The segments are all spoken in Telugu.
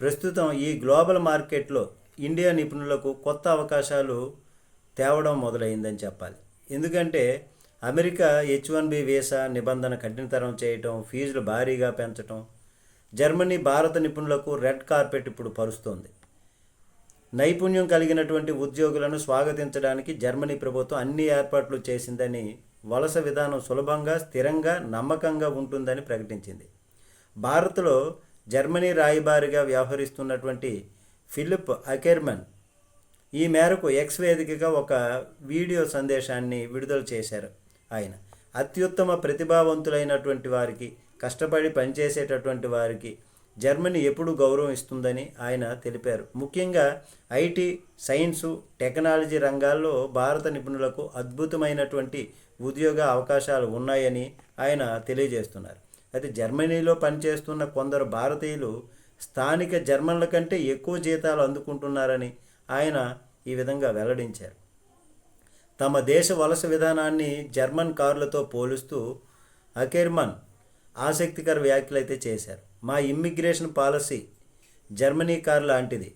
ప్రస్తుతం ఈ గ్లోబల్ మార్కెట్లో ఇండియా నిపుణులకు కొత్త అవకాశాలు తేవడం మొదలైందని చెప్పాలి. ఎందుకంటే America H one B visa నిబంధన కఠినతరం చేయటం ఫీజులు భారీగా పెంచటం జర్మనీ భారత నిపుణులకు రెడ్ కార్పెట్ ఇప్పుడు పరుస్తోంది. నైపుణ్యం కలిగినటువంటి ఉద్యోగులను స్వాగతించడానికి జర్మనీ ప్రభుత్వం అన్ని ఏర్పాట్లు చేసిందని వలస విధానం సులభంగా స్థిరంగా నమ్మకంగా ఉంటుందని ప్రకటించింది. భారత్లో జర్మనీ రాయబారిగా వ్యవహరిస్తున్నటువంటి ఫిలిప్ అకెర్మన్ ఈ మేరకు ఎక్స్ వేదికగా ఒక వీడియో సందేశాన్ని విడుదల చేశారు ఆయన. అత్యుత్తమ ప్రతిభావంతులైనటువంటి వారికి కష్టపడి పనిచేసేటటువంటి వారికి జర్మనీ ఎప్పుడు గౌరవం ఇస్తుందని ఆయన తెలిపారు. ముఖ్యంగా ఐటీ సైన్సు టెక్నాలజీ రంగాల్లో భారత నిపుణులకు అద్భుతమైనటువంటి ఉద్యోగ అవకాశాలు ఉన్నాయని ఆయన తెలియజేస్తున్నారు. అయితే జర్మనీలో పనిచేస్తున్న కొందరు భారతీయులు స్థానిక జర్మన్ల కంటే ఎక్కువ జీతాలు అందుకుంటున్నారని ఆయన ఈ విధంగా వెల్లడించారు. తమ దేశ వలస విధానాన్ని జర్మన్ కార్లతో పోలుస్తూ అకెర్మన్ ఆసక్తికర వ్యాఖ్యలు అయితే చేశారు. మా ఇమ్మిగ్రేషన్ పాలసీ జర్మనీ కార్ లాంటిది.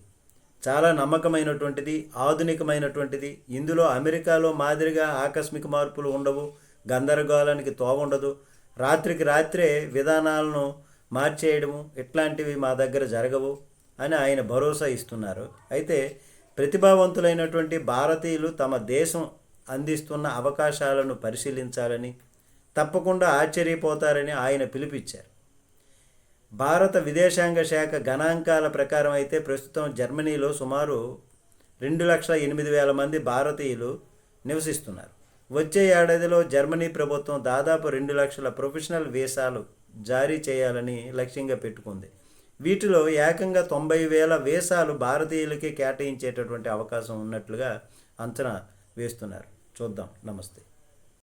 చాలా నమ్మకమైనటువంటిది ఆధునికమైనటువంటిది. ఇందులో అమెరికాలో మాదిరిగా ఆకస్మిక మార్పులు ఉండవు గందరగోళానికి తోగుండదు రాత్రికి రాత్రే విధానాలను మార్చేయడము ఇట్లాంటివి మా దగ్గర జరగవు అని ఆయన భరోసా ఇస్తున్నారు. అయితే ప్రతిభావంతులైనటువంటి భారతీయులు తమ దేశం అందిస్తున్న అవకాశాలను పరిశీలించాలని తప్పకుండా ఆశ్చర్యపోతారని ఆయన పిలుపిచ్చారు భారత విదేశాంగ శాఖ గణాంకాల ప్రకారం అయితే ప్రస్తుతం జర్మనీలో సుమారు రెండు లక్షల ఎనిమిది వేల మంది భారతీయులు నివసిస్తున్నారు. వచ్చే ఏడాదిలో జర్మనీ ప్రభుత్వం దాదాపు రెండు లక్షల ప్రొఫెషనల్ వీసాలు జారీ చేయాలని లక్ష్యంగా పెట్టుకుంది. వీటిలో ఏకంగా తొంభై వేల వీసాలు భారతీయులకే కేటాయించేటటువంటి అవకాశం ఉన్నట్లుగా అంచనా వేస్తున్నారు. చూద్దాం. నమస్తే.